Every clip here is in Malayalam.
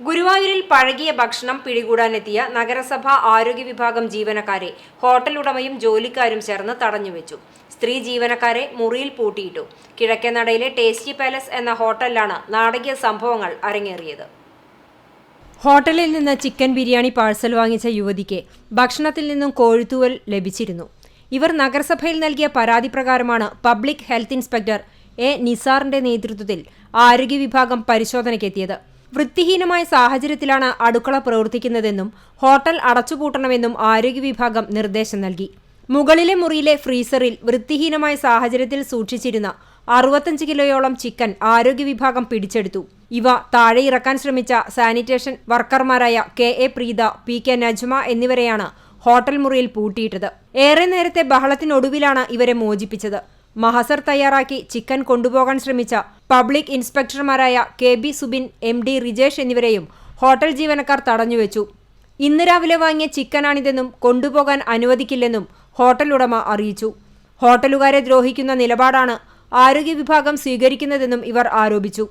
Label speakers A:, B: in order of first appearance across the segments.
A: ഗുരുവായൂരിൽ പഴകിയ ഭക്ഷണം പിടികൂടാനെത്തിയ നഗരസഭാ ആരോഗ്യ വിഭാഗം ജീവനക്കാരെ ഹോട്ടൽ ഉടമയും ജോലിക്കാരും ചേർന്ന് തടഞ്ഞുവെച്ചു സ്ത്രീ ജീവനക്കാരെ മുറിയിൽ പൂട്ടിയിട്ടു. കിഴക്കേനടയിലെ ടേസ്റ്റി പാലസ് എന്ന ഹോട്ടലിലാണ് നാടകീയ സംഭവങ്ങൾ അരങ്ങേറിയത്. ഹോട്ടലിൽ നിന്ന് ചിക്കൻ ബിരിയാണി പാഴ്സൽ വാങ്ങിച്ച യുവതിക്ക് ഭക്ഷണത്തിൽ നിന്നും കോഴുത്തുവൽ ലഭിച്ചിരുന്നു. ഇവർ നഗരസഭയിൽ നൽകിയ പരാതി പ്രകാരമാണ് പബ്ലിക് ഹെൽത്ത് ഇൻസ്പെക്ടർ എ നിസാറിന്റെ നേതൃത്വത്തിൽ ആരോഗ്യ വിഭാഗം പരിശോധനയ്ക്കെത്തിയത്. വൃത്തിഹീനമായ സാഹചര്യത്തിലാണ് അടുക്കള പ്രവർത്തിക്കുന്നതെന്നും ഹോട്ടൽ അടച്ചുപൂട്ടണമെന്നും ആരോഗ്യ വിഭാഗം നിർദ്ദേശം നൽകി. മുകളിലെ മുറിയിലെ ഫ്രീസറിൽ വൃത്തിഹീനമായ സാഹചര്യത്തിൽ സൂക്ഷിച്ചിരുന്ന അറുപത്തഞ്ച് കിലോയോളം ചിക്കൻ ആരോഗ്യ വിഭാഗം പിടിച്ചെടുത്തു. ഇവ താഴെ ഇറക്കാൻ ശ്രമിച്ച sanitation വർക്കർമാരായ K A Preetha P K Najma എന്നിവരെയാണ് ഹോട്ടൽ മുറിയിൽ പൂട്ടിയിട്ടത്. ഏറെ നേരത്തെ ബഹളത്തിനൊടുവിലാണ് ഇവരെ മോചിപ്പിച്ചത്. മഹസർ തയ്യാറാക്കി ചിക്കൻ കൊണ്ടുപോകാൻ ശ്രമിച്ച public ഇൻസ്പെക്ടർമാരായ K B Subin M D Rijesh എന്നിവരെയും ഹോട്ടൽ ജീവനക്കാർ തടഞ്ഞുവെച്ചു. ഇന്ന് രാവിലെ വാങ്ങിയ ചിക്കനാണിതെന്നും കൊണ്ടുപോകാൻ അനുവദിക്കില്ലെന്നും ഹോട്ടൽ ഉടമ അറിയിച്ചു. ഹോട്ടലുകാരെ ദ്രോഹിക്കുന്ന നിലപാടാണ് ആരോഗ്യ വിഭാഗം സ്വീകരിക്കുന്നതെന്നും ഇവർ ആരോപിച്ചു.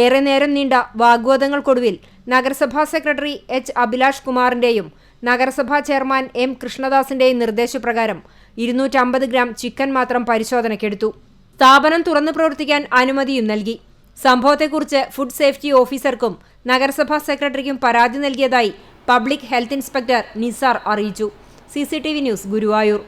A: ഏറെ നേരം നീണ്ട വാഗ്വാദങ്ങൾക്കൊടുവിൽ നഗരസഭാ സെക്രട്ടറി എച്ച് അഭിലാഷ് കുമാറിന്റെയും നഗരസഭാ ചെയർമാൻ എം കൃഷ്ണദാസിന്റെ നിർദ്ദേശപ്രകാരം ഇരുന്നൂറ്റമ്പത് ഗ്രാം ചിക്കൻ മാത്രം പരിശോധനയ്ക്കെടുത്തു. സ്ഥാപനം തുറന്നു പ്രവർത്തിക്കാൻ അനുമതിയും നൽകി. സംഭവത്തെക്കുറിച്ച് ഫുഡ് സേഫ്റ്റി ഓഫീസർക്കും നഗരസഭാ സെക്രട്ടറിക്കും പരാതി നൽകിയതായി പബ്ലിക് ഹെൽത്ത് ഇൻസ്പെക്ടർ നിസാർ അറിയിച്ചു. C news Guruvayur.